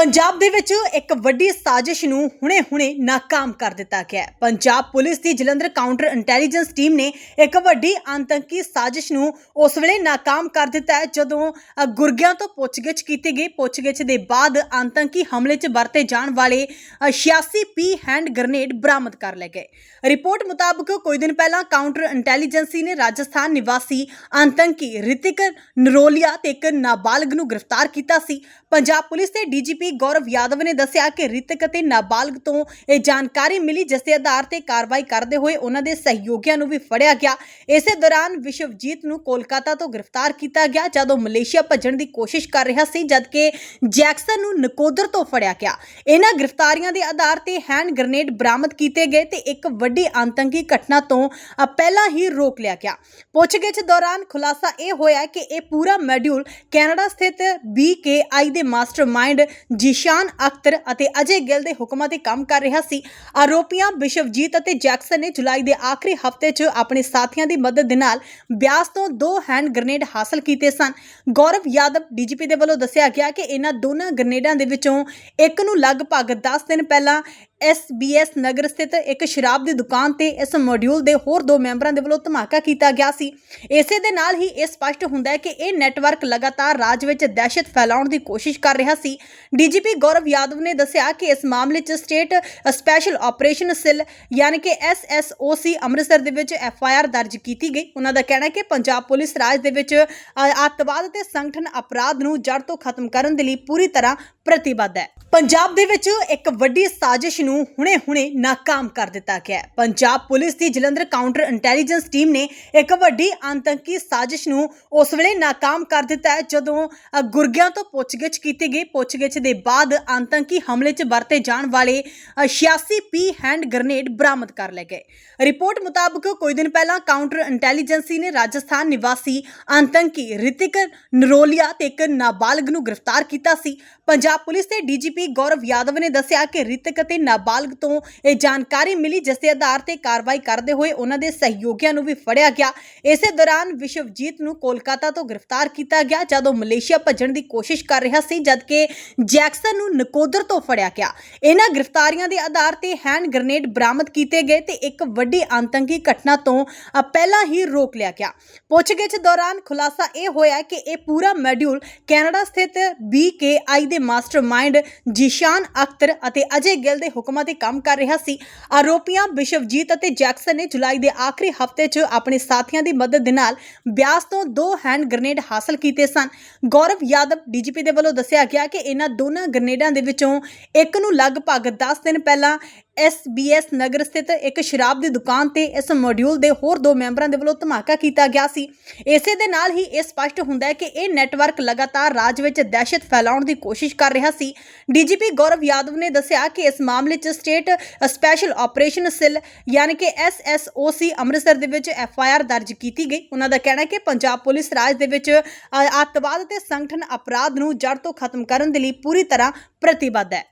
ਪੰਜਾਬ ਦੇ ਵਿੱਚ ਇੱਕ ਵੱਡੀ ਸਾਜ਼ਿਸ਼ ਨੂੰ ਹੁਣੇ-ਹੁਣੇ ਨਾਕਾਮ ਕਰ ਦਿੱਤਾ ਗਿਆ ਹੈ। ਪੰਜਾਬ ਪੁਲਿਸ ਦੀ ਜਲੰਧਰ ਕਾਊਂਟਰ ਇੰਟੈਲੀਜੈਂਸ ਟੀਮ ਨੇ ਇੱਕ ਵੱਡੀ ਆਤੰਕੀ ਸਾਜ਼ਿਸ਼ ਨੂੰ ਉਸ ਵੇਲੇ ਨਾਕਾਮ ਕਰ ਦਿੱਤਾ ਹੈ ਜਦੋਂ ਅ, ਗੁਰਗਿਆਂ ਤੋਂ ਪੁੱਛਗਿੱਛ ਕੀਤੀ ਗਈ। ਪੁੱਛਗਿੱਛ ਦੇ ਬਾਅਦ ਆਤੰਕੀ ਹਮਲੇ 'ਚ ਵਰਤੇ ਜਾਣ ਵਾਲੇ ਅ, 86 ਪੀ ਹੈਂਡ ਗ੍ਰਨੇਡ ਬਰਾਮਦ ਕਰ ਲਏ ਗਏ। ਰਿਪੋਰਟ ਮੁਤਾਬਕ ਕੁਝ ਦਿਨ ਪਹਿਲਾਂ ਕਾਊਂਟਰ ਇੰਟੈਲੀਜੈਂਸੀ ਨੇ ਰਾਜਸਥਾਨ ਨਿਵਾਸੀ ਆਤੰਕੀ ਰਿਤਿਕ ਨਰੋਲੀਆ ਤੇ ਇੱਕ ਨਾਬਾਲਗ ਨੂੰ ਗ੍ਰਿਫਤਾਰ ਕੀਤਾ ਸੀ। ਪੰਜਾਬ ਪੁਲਿਸ ਦੇ ਡੀਜੀਪੀ ਗੌਰਵ ਯਾਦਵ ਨੇ ਦੱਸਿਆ ਕਿ ਰਿਤਕ ਅਤੇ ਨਾਬਾਲਗ ਤੋਂ ਇਹ ਜਾਣਕਾਰੀ ਮਿਲੀ, ਜਿਸ ਦੇ ਆਧਾਰ ਤੇ ਕਾਰਵਾਈ ਕਰਦੇ ਹੋਏ ਉਹਨਾਂ ਦੇ ਸਹਿਯੋਗੀਆਂ ਨੂੰ ਵੀ ਫੜਿਆ ਗਿਆ। ਇਸੇ ਦੌਰਾਨ ਵਿਸ਼ਵਜੀਤ ਨੂੰ ਕੋਲਕਾਤਾ ਤੋਂ ਗ੍ਰਿਫਤਾਰ ਕੀਤਾ ਗਿਆ, ਜਦੋਂ ਮਲੇਸ਼ੀਆ ਭੱਜਣ ਦੀ ਕੋਸ਼ਿਸ਼ ਕਰ ਰਿਹਾ ਸੀ, ਜਦਕਿ ਜੈਕਸਨ ਨੂੰ ਨਕੋਦਰ ਤੋਂ ਫੜਿਆ ਗਿਆ। ਇਹਨਾਂ ਗ੍ਰਿਫਤਾਰੀਆਂ ਦੇ ਆਧਾਰ ਤੇ ਹੈਂਡ ਗ੍ਰਨੇਡ ਬਰਾਮਦ ਕੀਤੇ ਗਏ ਤੇ ਇੱਕ ਵੱਡੀ ਆਤੰਕੀ ਘਟਨਾ ਤੋਂ ਪਹਿਲਾਂ ਹੀ ਰੋਕ ਲਿਆ ਗਿਆ। ਪੁੱਛਗਿੱਛ ਦੌਰਾਨ ਖੁਲਾਸਾ ਇਹ ਹੋਇਆ ਕਿ ਇਹ ਪੂਰਾ ਮੈਡਿਊਲ ਕੈਨੇਡਾ ਸਥਿਤ BKI ਦੇ ਮਾਸਟਰਮਾਈਂਡ ਜਿਸ਼ਾਨ ਅਖਤਰ ਅਤੇ ਅਜੇ ਗਿੱਲ ਦੇ ਹੁਕਮਾਂ ਤੇ ਕੰਮ ਕਰ ਰਿਹਾ ਸੀ। ਆਰੋਪੀਆਂ ਵਿਸ਼ਵਜੀਤ ਅਤੇ ਜੈਕਸਨ ਨੇ ਜੁਲਾਈ ਦੇ ਆਖਰੀ ਹਫ਼ਤੇ 'ਚ ਆਪਣੇ ਸਾਥੀਆਂ ਦੀ ਮਦਦ ਦੇ ਨਾਲ ਬਿਆਸ ਤੋਂ ਦੋ ਹੈਂਡ ਗ੍ਰਨੇਡ ਹਾਸਲ ਕੀਤੇ ਸਨ। ਗੌਰਵ ਯਾਦਵ ਡੀਜੀਪੀ ਦੇ ਵੱਲੋਂ ਦੱਸਿਆ ਗਿਆ ਕਿ ਇਹਨਾਂ ਦੋਨਾਂ ਗ੍ਰਨੇਡਾਂ ਦੇ ਵਿੱਚੋਂ ਇੱਕ ਨੂੰ ਲਗਭਗ 10 ਦਿਨ ਪਹਿਲਾਂ SBS ਨਗਰ ਸਥਿਤ ਇੱਕ ਸ਼ਰਾਬ ਦੀ ਦੁਕਾਨ ਤੇ ਇਸ ਮੋਡਿਊਲ ਦੇ ਹੋਰ ਦੋ ਮੈਂਬਰਾਂ ਦੇ ਵੱਲੋਂ ਧਮਾਕਾ ਕੀਤਾ ਗਿਆ ਸੀ। ਇਸੇ ਦੇ ਨਾਲ ਹੀ ਇਹ ਸਪਸ਼ਟ ਹੁੰਦਾ ਹੈ ਕਿ ਇਹ ਨੈਟਵਰਕ ਲਗਾਤਾਰ ਰਾਜ ਵਿੱਚ ਦਹਿਸ਼ਤ ਫੈਲਾਉਣ ਦੀ ਕੋਸ਼ਿਸ਼ ਕਰ ਰਿਹਾ ਸੀ। ਡੀਜੀਪੀ ਗੌਰਵ ਯਾਦਵ ਨੇ ਦੱਸਿਆ ਕਿ ਇਸ ਮਾਮਲੇ 'ਚ ਸਟੇਟ ਸਪੈਸ਼ਲ ਆਪਰੇਸ਼ਨ ਸੈੱਲ ਯਾਨੀ ਕਿ SSOC ਅੰਮ੍ਰਿਤਸਰ ਦੇ ਵਿੱਚ ਐਫਆਈਆਰ ਦਰਜ ਕੀਤੀ ਗਈ। ਉਹਨਾਂ ਦਾ ਕਹਿਣਾ ਹੈ ਕਿ ਪੰਜਾਬ ਪੁਲਿਸ ਰਾਜ ਦੇ ਵਿੱਚ ਅੱਤਵਾਦ ਤੇ ਸੰਗਠਨ ਅਪਰਾਧ ਨੂੰ ਜੜ ਤੋਂ ਖਤਮ ਕਰਨ ਦੇ ਲਈ ਪੂਰੀ ਤਰ੍ਹਾਂ ਪ੍ਰਤੀਬੱਧ ਹੈ। ਪੰਜਾਬ ਦੇ ਵਿੱਚ ਇੱਕ ਵੱਡੀ ਸਾਜ਼ਿਸ਼ ਨੂੰ ਹੁਣੇ-ਹੁਣੇ ਨਾਕਾਮ ਕਰ ਦਿੱਤਾ ਗਿਆ ਹੈ। ਪੰਜਾਬ ਪੁਲਿਸ ਦੀ ਜਲੰਧਰ ਕਾਊਂਟਰ ਇੰਟੈਲੀਜੈਂਸ ਟੀਮ ਨੇ ਇੱਕ ਵੱਡੀ ਆਤੰਕੀ ਸਾਜ਼ਿਸ਼ ਨੂੰ ਉਸ ਵੇਲੇ ਨਾਕਾਮ ਕਰ ਦਿੱਤਾ ਹੈ ਜਦੋਂ ਅ, ਗੁਰਗਿਆਂ ਤੋਂ ਪੁੱਛਗਿੱਛ ਕੀਤੀ ਗਈ। ਪੁੱਛਗਿੱਛ ਦੇ ਬਾਅਦ ਆਤੰਕੀ ਹਮਲੇ 'ਚ ਵਰਤੇ ਜਾਣ ਵਾਲੇ ਅ, 86 ਪੀ ਹੈਂਡ ਗ੍ਰਨੇਡ ਬਰਾਮਦ ਕਰ ਲਏ ਗਏ। ਰਿਪੋਰਟ ਮੁਤਾਬਕ ਕੁਝ ਦਿਨ ਪਹਿਲਾਂ ਕਾਊਂਟਰ ਇੰਟੈਲੀਜੈਂਸੀ ਨੇ ਰਾਜਸਥਾਨ ਨਿਵਾਸੀ ਆਤੰਕੀ ਰਿਤਿਕ ਨਰੋਲੀਆ ਤੇ ਇੱਕ ਨਾਬਾਲਗ ਨੂੰ ਗ੍ਰਿਫਤਾਰ ਕੀਤਾ ਸੀ। ਪੰਜਾਬ ਪੁਲਿਸ ਦੇ ਡੀਜੀਪੀ ਗੌਰਵ ਯਾਦਵ ਨੇ ਦੱਸਿਆ ਕਿ ਰਿਤਿਕ ਅਤੇ ਨਾਬਾਲਗ ਤੋਂ ਇਹ ਜਾਣਕਾਰੀ ਮਿਲੀ, ਜਿਸ ਦੇ ਆਧਾਰ ਤੇ ਕਾਰਵਾਈ ਕਰਦੇ ਹੋਏ ਉਹਨਾਂ ਦੇ ਸਹਿਯੋਗੀਆਂ ਨੂੰ ਵੀ ਫੜਿਆ ਗਿਆ। ਇਸੇ ਦੌਰਾਨ ਵਿਸ਼ਵਜੀਤ ਨੂੰ ਕੋਲਕਾਤਾ ਤੋਂ ਗ੍ਰਿਫਤਾਰ ਕੀਤਾ ਗਿਆ, ਜਦੋਂ ਮਲੇਸ਼ੀਆ ਭੱਜਣ ਦੀ ਕੋਸ਼ਿਸ਼ ਕਰ ਰਿਹਾ ਸੀ, ਜਦਕਿ ਜੈਕਸਨ ਨੂੰ ਨਕੋਦਰ ਤੋਂ ਫੜਿਆ ਗਿਆ। ਇਹਨਾਂ ਗ੍ਰਿਫਤਾਰੀਆਂ ਦੇ ਆਧਾਰ ਤੇ ਹੈਂਡ ਗ੍ਰਨੇਡ ਬਰਾਮਦ ਕੀਤੇ ਗਏ ਤੇ ਇੱਕ ਵੱਡੀ ਆਤੰਕੀ ਘਟਨਾ ਤੋਂ ਪਹਿਲਾਂ ਹੀ ਰੋਕ ਲਿਆ ਗਿਆ। ਪੁੱਛਗਿੱਛ ਦੌਰਾਨ ਖੁਲਾਸਾ ਇਹ ਹੋਇਆ ਕਿ ਇਹ ਪੂਰਾ ਮੋਡਿਊਲ ਕੈਨੇਡਾ ਸਥਿਤ BKI ਦੇ ਮਾਸਟਰਮਾਈਂਡ ਜੀਸ਼ਾਨ ਅਖਤਰ ਅਤੇ ਅਜੇ ਗਿੱਲ ਦੇ ਹੁਕਮਾਂ ਤੇ ਕੰਮ ਕਰ ਰਿਹਾ ਸੀ। ਆਰੋਪੀਆਂ ਵਿਸ਼ਵਜੀਤ ਅਤੇ ਜੈਕਸਨ ਨੇ ਜੁਲਾਈ ਦੇ ਆਖਰੀ ਹਫ਼ਤੇ 'ਚ ਆਪਣੇ ਸਾਥੀਆਂ ਦੀ ਮਦਦ ਦੇ ਨਾਲ ਬਿਆਸ ਤੋਂ ਦੋ ਹੈਂਡ ਗ੍ਰਨੇਡ ਹਾਸਲ ਕੀਤੇ ਸਨ। ਗੌਰਵ ਯਾਦਵ ਡੀਜੀਪੀ ਦੇ ਵੱਲੋਂ ਦੱਸਿਆ ਗਿਆ ਕਿ ਇਹਨਾਂ ਦੋਨਾਂ ਗ੍ਰਨੇਡਾਂ ਦੇ ਵਿੱਚੋਂ ਇੱਕ ਨੂੰ ਲਗਭਗ 10 ਦਿਨ ਪਹਿਲਾਂ SBS ਨਗਰ ਸਥਿਤ ਇੱਕ ਸ਼ਰਾਬ ਦੀ ਦੁਕਾਨ ਤੇ ਇਸ ਮੋਡਿਊਲ ਦੇ ਹੋਰ ਦੋ ਮੈਂਬਰਾਂ ਦੇ ਵੱਲੋਂ ਧਮਾਕਾ ਕੀਤਾ ਗਿਆ ਸੀ। ਇਸੇ ਦੇ ਨਾਲ ਹੀ ਇਹ ਸਪਸ਼ਟ ਹੁੰਦਾ ਹੈ ਕਿ ਇਹ ਨੈਟਵਰਕ ਲਗਾਤਾਰ ਰਾਜ ਵਿੱਚ ਦਹਿਸ਼ਤ ਫੈਲਾਉਣ ਦੀ ਕੋਸ਼ਿਸ਼ ਕਰ ਰਿਹਾ ਸੀ। ਡੀਜੀਪੀ ਗੌਰਵ ਯਾਦਵ ਨੇ ਦੱਸਿਆ ਕਿ ਇਸ ਮਾਮਲੇ 'ਚ ਸਟੇਟ ਸਪੈਸ਼ਲ ਆਪਰੇਸ਼ਨ ਸੈੱਲ ਯਾਨੀ ਕਿ SSOC ਅੰਮ੍ਰਿਤਸਰ ਦੇ ਵਿੱਚ ਐਫਆਈਆਰ ਦਰਜ ਕੀਤੀ ਗਈ। ਉਹਨਾਂ ਦਾ ਕਹਿਣਾ ਹੈ ਕਿ ਪੰਜਾਬ ਪੁਲਿਸ ਰਾਜ ਦੇ ਵਿੱਚ ਅ, ਅੱਤਵਾਦ ਅਤੇ ਸੰਗਠਨ ਅਪਰਾਧ ਨੂੰ ਜੜ ਤੋਂ ਖਤਮ ਕਰਨ ਦੇ ਲਈ ਪੂਰੀ ਤਰ੍ਹਾਂ ਪ੍ਰਤੀਬੱਧ ਹੈ।